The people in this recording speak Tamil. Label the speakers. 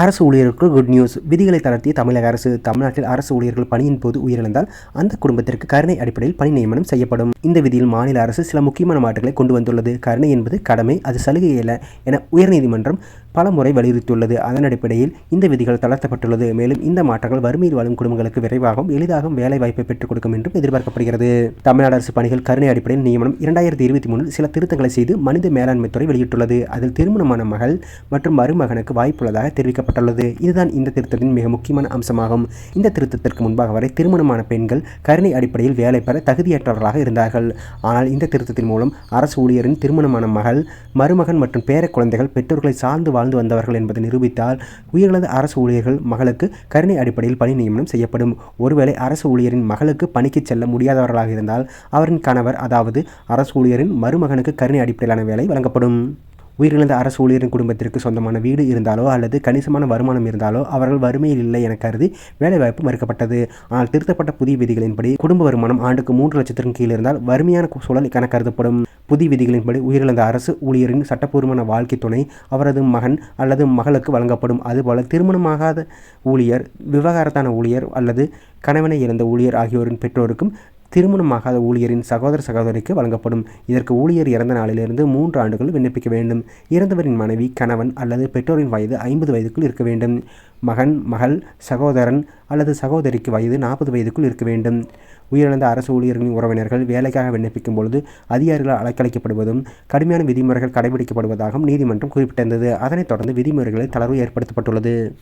Speaker 1: அரசு ஊழியர்களுக்கு குட் நியூஸ் விதிகளை தளர்த்திய தமிழக அரசு தமிழ்நாட்டில் அரசு ஊழியர்கள் பணியின் போது உயிரிழந்தால் அந்த குடும்பத்திற்கு கருணை அடிப்படையில் பணி நியமனம் செய்யப்படும். இந்த விதியில் மாநில அரசு சில முக்கியமான மாற்றங்களை கொண்டு வந்துள்ளது. கருணை என்பது கடமை அது சலுகை அல்ல என உயர்நீதிமன்றம் பல முறை வலியுறுத்தியுள்ளது. அதன் அடிப்படையில் இந்த விதிகள் தளர்த்தப்பட்டுள்ளது. மேலும் இந்த மாற்றங்கள் வறுமையில் வாழும் குடும்பங்களுக்கு விரைவாகவும் எளிதாகவும் வேலை வாய்ப்பை பெற்றுக் கொடுக்கும் என்றும் எதிர்பார்க்கப்படுகிறது. தமிழ்நாடு அரசு பணிகள் கருணை அடிப்படையில் நியமனம் இரண்டாயிரத்தி இருபத்தி மூணில் சில திருத்தங்களை செய்து மனித மேலாண்மை துறை வெளியிட்டுள்ளது. அதில் திருமணமான மகள் மற்றும் மருமகனுக்கு வாய்ப்புள்ளதாக தெரிவிக்கப்பட்டுள்ளது இதுதான் இந்த திருத்தத்தின் மிக முக்கியமான அம்சமாகும். இந்த திருத்தத்திற்கு முன்பாக வரை திருமணமான பெண்கள் கருணை அடிப்படையில் வேலை பெற தகுதியற்றவர்களாக இருந்தார்கள். ஆனால் இந்த திருத்தத்தின் மூலம் அரசு ஊழியரின் திருமணமான மகள் மருமகன் மற்றும் பேர குழந்தைகள் பெற்றோர்களை சார்ந்து வாழ்ந்து வந்தவர்கள் என்பதை நிரூபித்தால் உயிரிழந்த அரசு ஊழியர்கள் மகளுக்கு கருணை அடிப்படையில் பணி நியமனம் செய்யப்படும். ஒருவேளை அரசு ஊழியரின் மகளுக்கு பணிக்கு செல்ல முடியாதவர்களாக இருந்தால் அவரின் கணவர் அதாவது அரசு ஊழியரின் மருமகனுக்கு கருணை அடிப்படையிலான வேலை வழங்கப்படும். உயிரிழந்த அரசு ஊழியரின் குடும்பத்திற்கு சொந்தமான வீடு இருந்தாலோ அல்லது கணிசமான வருமானம் இருந்தாலோ அவர்கள் வறுமையில் இல்லை என கருதி வேலைவாய்ப்பு மறுக்கப்பட்டது. ஆனால் திருத்தப்பட்ட புதிய விதிகளின்படி குடும்ப வருமானம் ஆண்டுக்கு மூன்று லட்சத்திற்கும் கீழ் இருந்தால் வறுமையான சூழல் என கருதப்படும். புதிய விதிகளின்படி உயிரிழந்த அரசு ஊழியரின் சட்டப்பூர்வமான வாழ்க்கை துணை அவரது மகன் அல்லது மகளுக்கு வழங்கப்படும். அதுபோல திருமணமாகாத ஊழியர் விவகாரத்தான ஊழியர் அல்லது கணவனை இழந்த ஊழியர் ஆகியோரின் பெற்றோருக்கும் திருமணமாகாத ஊழியரின் சகோதர சகோதரிக்கு வழங்கப்படும். இதற்கு ஊழியர் இறந்த நாளிலிருந்து மூன்று ஆண்டுகள் விண்ணப்பிக்க வேண்டும். இறந்தவரின் மனைவி கணவன் அல்லது பெற்றோரின் வயது ஐம்பது வயதுக்குள் இருக்க வேண்டும். மகன் மகள் சகோதரன் அல்லது சகோதரிக்கு வயது நாற்பது வயதுக்குள் இருக்க வேண்டும். உயிரிழந்த அரசு ஊழியர்களின் உறவினர்கள் வேலைக்காக விண்ணப்பிக்கும் பொழுது அதிகாரிகள் அலைக்கழிக்கப்படுவதும் கடுமையான விதிமுறைகள் கடைபிடிக்கப்படுவதாகவும் நீதிமன்றம் குறிப்பிட்டிருந்தது. அதனைத் தொடர்ந்து விதிமுறைகளில் தளர்வு ஏற்படுத்தப்பட்டுள்ளது.